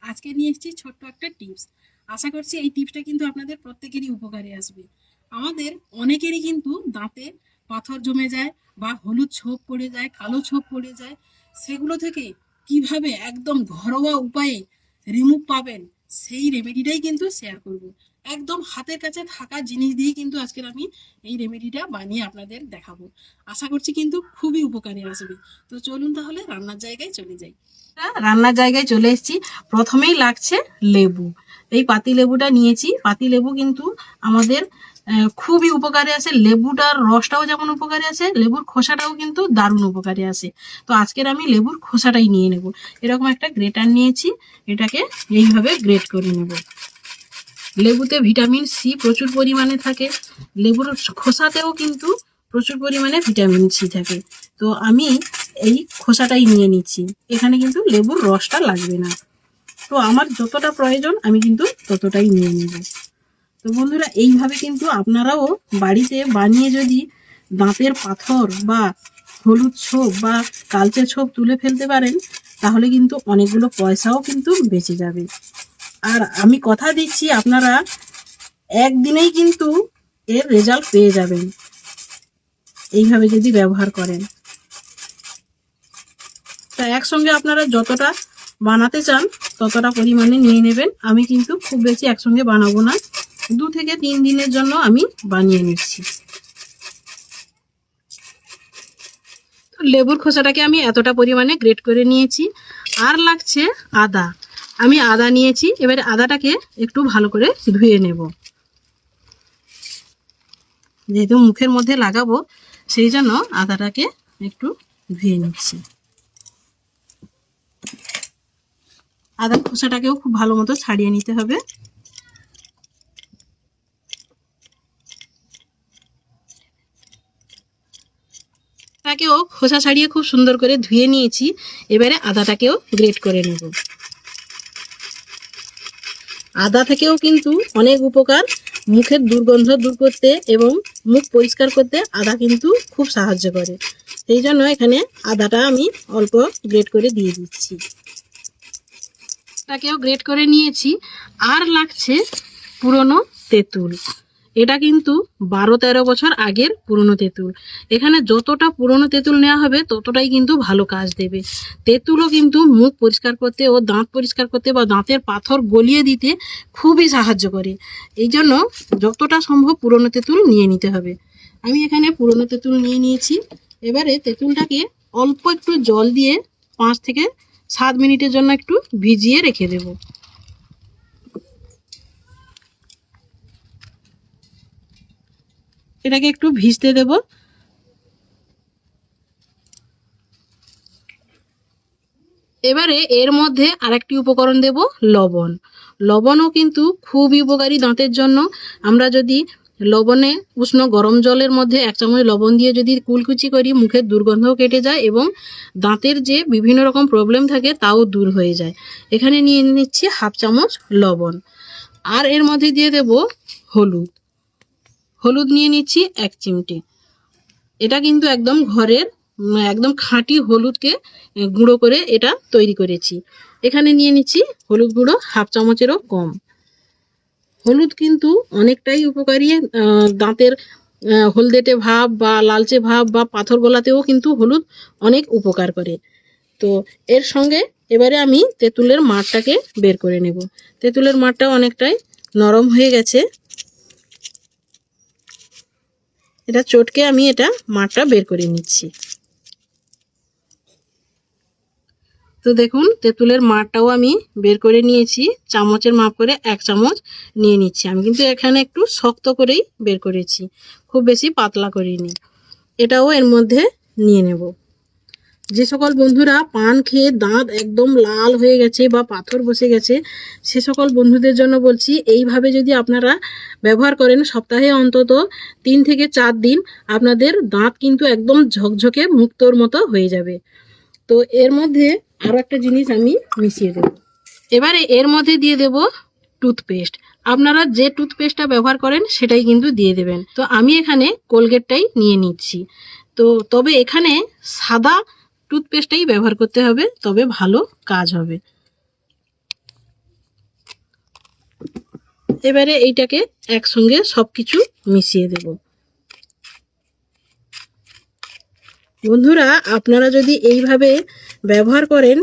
আজকে নিয়ে এসেছি ছোট্ট একটা টিপস। আশা করছি এই টিপসটা কিন্তু আপনাদের প্রত্যেকেরই উপকারে আসবে। আমাদের অনেকেরই কিন্তু দাঁতে পাথর জমে যায় বা হলুদ ছোপ পড়ে যায়, কালো ছোপ পড়ে যায়। সেগুলো থেকে কীভাবে একদম ঘরোয়া উপায়ে রিমুভ পাবেন, সেই রেমেডিটাই কিন্তু শেয়ার করব। একদম হাতের কাছে থাকা জিনিস দিয়ে কিন্তু আজকের আমি এই রেমেডিটা বানিয়ে আপনাদের দেখাবো। আশা করছি কিন্তু খুবই উপকারে আসবে তো চলুন তাহলে রান্নার জায়গায় চলে যাই। রান্নার জায়গায় চলে এসেছি। প্রথমেই লাগছে লেবু। এই পাতি লেবুটা নিয়েছি। পাতি লেবু কিন্তু আমাদের খুবই উপকারে আসে। লেবুটার রসটাও যেমন উপকারে আছে লেবুর খোসাটাও কিন্তু দারুণ উপকারে আসে। তো আজকের আমি লেবুর খোসাটাই নিয়ে নেব। এরকম একটা গ্রেটার নিয়েছি। এটাকে এইভাবে গ্রেট করে নেব। লেবুতে ভিটামিন সি প্রচুর পরিমাণে থাকে। লেবুর খোসাতেও কিন্তু প্রচুর পরিমাণে ভিটামিন সি থাকে। তো আমি এই খোসাটাই নিয়ে নিচ্ছি। এখানে কিন্তু লেবুর রসটা লাগবে না। তো আমার যতটা প্রয়োজন, আমি কিন্তু ততটাই নিয়ে নেব। তো বন্ধুরা, এইভাবে কিন্তু আপনারাও বাড়িতে বানিয়ে যদি দাঁতের পাথর বা হলুদ ছোপ বা কালচে ছোপ তুলে ফেলতে পারেন, তাহলে কিন্তু অনেকগুলো পয়সাও কিন্তু বেঁচে যাবে। আর আমি কথা দিচ্ছি আপনারা একদিনেই কিন্তু এর রেজাল্ট পেয়ে যাবেন। এইভাবে যদি ব্যবহার করেন। তা একসঙ্গে আপনারা যতটা বানাতে চান, ততটা পরিমাণে নিয়ে নেবেন। আমি কিন্তু খুব বেশি একসঙ্গে বানাবো না। দু থেকে তিন দিনের জন্য আমি বানিয়ে নিচ্ছি। লেবুর খোসাটাকে আমি এতটা পরিমাণে গ্রেট করে নিয়েছি। আর লাগছে আদা। আমি আদা নিয়েছি, এবারে আদাটাকে একটু ভালো করে ধুয়ে নেব। যেহেতু মুখের মধ্যে লাগাবো, সেই জন্য আদাটাকে একটু ধুয়ে নিচ্ছি। আদার খোসাটাকেও খুব ভালো মতো ছাড়িয়ে নিতে হবে। তাকেও খোসা ছাড়িয়ে খুব সুন্দর করে ধুয়ে নিয়েছি, এবারে আদাটাকেও গ্রেট করে নেব। আদা থেকেও কিন্তু অনেক উপকার। মুখের দুর্গন্ধ দূর করতে এবং মুখ পরিষ্কার করতে আদা কিন্তু খুব সাহায্য করে। সেই জন্য এখানে আদাটা আমি অল্প গ্রেট করে দিয়ে দিচ্ছি। তাকেও গ্রেট করে নিয়েছি। আর লাগছে পুরনো তেঁতুল। এটা কিন্তু বারো তেরো বছর আগের পুরনো তেঁতুল। এখানে যতটা পুরনো তেঁতুল নেওয়া হবে, ততটাই কিন্তু ভালো কাজ দেবে। তেঁতুলও কিন্তু মুখ পরিষ্কার করতে ও দাঁত পরিষ্কার করতে বা দাঁতের পাথর গলিয়ে দিতে খুবই সাহায্য করে। এই জন্য যতটা সম্ভব পুরনো তেঁতুল নিয়ে নিতে হবে। আমি এখানে পুরনো তেঁতুল নিয়ে নিয়েছি। এবারে তেঁতুলটাকে অল্প একটু জল দিয়ে পাঁচ থেকে সাত মিনিটের জন্য একটু ভিজিয়ে রেখে দেব। এটাকে একটু ভিজতে দেব। এবারে এর মধ্যে আরেকটি উপকরণ দেব, লবণ। লবণও কিন্তু খুবই উপকারী দাঁতের জন্য। আমরা যদি লবণে উষ্ণ গরম জলের মধ্যে এক চামচ লবণ দিয়ে যদি কুলকুচি করি, মুখের দুর্গন্ধও কেটে যায় এবং দাঁতের যে বিভিন্ন রকম প্রবলেম থাকে তাও দূর হয়ে যায়। এখানে নিয়ে নিচ্ছি হাফ চামচ লবণ। আর এর মধ্যে দিয়ে দেব হলুদ। হলুদ নিয়ে নিচ্ছি এক চিমটি। এটা কিন্তু একদম ঘরের, একদম খাঁটি হলুদকে গুঁড়ো করে এটা তৈরি করেছি। এখানে নিয়ে নিচ্ছি হলুদ গুঁড়ো, হাফ চামচেরও কম। হলুদ কিন্তু অনেকটাই উপকারী দাঁতের হলদেটে ভাব বা লালচে ভাব বা পাথর গলাতেও কিন্তু হলুদ অনেক উপকার করে। তো এর সঙ্গে এবারে আমি তেঁতুলের মাঠটাকে বের করে নেব। তেঁতুলের মাঠটা অনেকটাই নরম হয়ে গেছে। এটা চটকে আমি এটা মাঠটা বের করে নিচ্ছি। তো দেখুন, তেঁতুলের মাঠটাও আমি বের করে নিয়েছি, চামচের মাপ করে এক চামচ নিয়ে নিচ্ছি। আমি কিন্তু এখানে একটু শক্ত করেই বের করেছি, খুব বেশি পাতলা করিনি। এটাও এর মধ্যে নিয়ে নেব। যে সকল বন্ধুরা পান খেয়ে দাঁত একদম লাল হয়ে গেছে বা পাথর বসে গেছে, সে সকল বন্ধুদের জন্য বলছি, এইভাবে যদি আপনারা ব্যবহার করেন সপ্তাহে অন্তত তিন থেকে চার দিন, আপনাদের দাঁত কিন্তু একদম ঝকঝকে মুক্তোর মতো হয়ে যাবে। তো এর মধ্যে আরও একটা জিনিস আমি মিশিয়ে দেব। এবারে এর মধ্যে দিয়ে দেব টুথপেস্ট। আপনারা যে টুথপেস্টটা ব্যবহার করেন সেটাই কিন্তু দিয়ে দেবেন। তো আমি এখানে কোলগেটটাই নিয়ে নিচ্ছি। তো তবে এখানে সাদা টুথপেস্টটাই ব্যবহার করতে হবে, তবে ভালো কাজ হবে। এবারে এইটাকে একসঙ্গে সব কিছু মিশিয়ে দেব। বন্ধুরা, আপনারা যদি এইভাবে ব্যবহার করেন,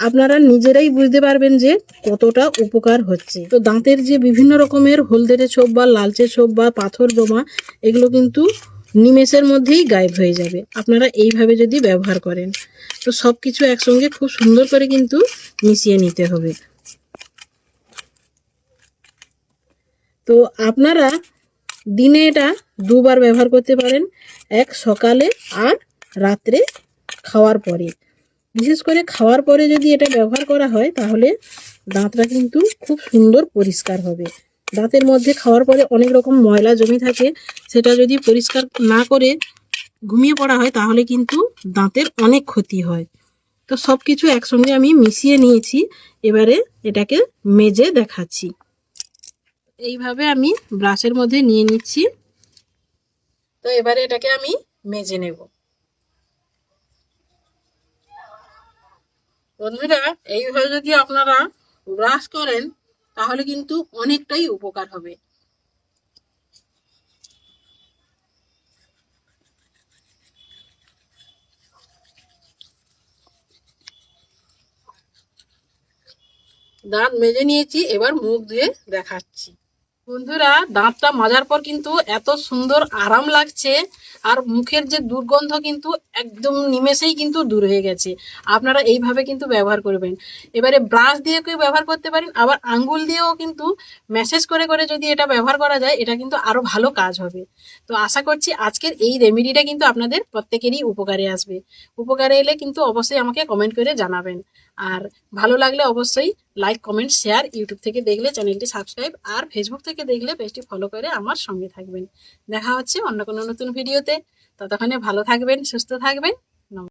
আপনারা নিজেরাই বুঝতে পারবেন যে কতটা উপকার হচ্ছে। তো দাঁতের যে বিভিন্ন রকমের হলদেরে ছোপ বা লালচে ছোপ বা পাথর জমা এগুলো কিন্তু নিমেষের মধ্যেই গায়েব হয়ে যাবে। আপনারা এইভাবে যদি ব্যবহার করেন, তো সব কিছু একসঙ্গে খুব সুন্দর করে কিন্তু মিশিয়ে নিতে হবে। তো আপনারা দিনে এটা দুবার ব্যবহার করতে পারেন, এক সকালে আর রাত্রে খাওয়ার পরে। বিশেষ করে খাওয়ার পরে যদি এটা ব্যবহার করা হয়, তাহলে দাঁতটা কিন্তু খুব সুন্দর পরিষ্কার হবে। দাঁতের মধ্যে খাওয়ার পরে অনেক রকম ময়লা জমে থাকে, সেটা যদি পরিষ্কার না করে ঘুমিয়ে পড়া হয়, তাহলে কিন্তু দাঁতের অনেক ক্ষতি হয়। তো সব কিছু একসঙ্গে আমি মিশিয়ে নিয়েছি, এবারে এটাকে মেজে দেখাচ্ছি। এইভাবে আমি ব্রাশের মধ্যে নিয়ে নিচ্ছি। তো এবারে এটাকে আমি মেজে নেব। বন্ধুরা, এইভাবে যদি আপনারা ব্রাশ করেন তাহলে কিন্তু অনেকটাই উপকার হবে। দাঁত মেজে নিয়েছি এবার মুখ ধুয়ে দেখাচ্ছি। বন্ধুরা, দাঁতটা মাজার পর কিন্তু এত সুন্দর আরাম লাগছে আর মুখের যে দুর্গন্ধ কিন্তু একদম নিমেষেই কিন্তু দূর হয়ে গেছে। আপনারা এইভাবে কিন্তু ব্যবহার করবেন। এবারে ব্রাশ দিয়ে কেউ ব্যবহার করতে পারেন, আবার আঙ্গুল দিয়েও কিন্তু মেসেজ করে করে যদি এটা ব্যবহার করা যায়, এটা কিন্তু আরও ভালো কাজ হবে। তো আশা করছি আজকের এই রেমেডিটা কিন্তু আপনাদের প্রত্যেকেরই উপকারে আসবে। উপকারে এলে কিন্তু অবশ্যই আমাকে কমেন্ট করে জানাবেন। আর ভালো লাগলে অবশ্যই লাইক কমেন্ট শেয়ার ইউটিউব থেকে দেখলে চ্যানেলটি সাবস্ক্রাইব আর ফেসবুক থেকে দেখলে পেজটি ফলো করে আমার সঙ্গে থাকবেন। দেখা হচ্ছে অন্য কোনো নতুন ভিডিওতে ততক্ষণে ভালো থাকবেন, সুস্থ থাকবেন।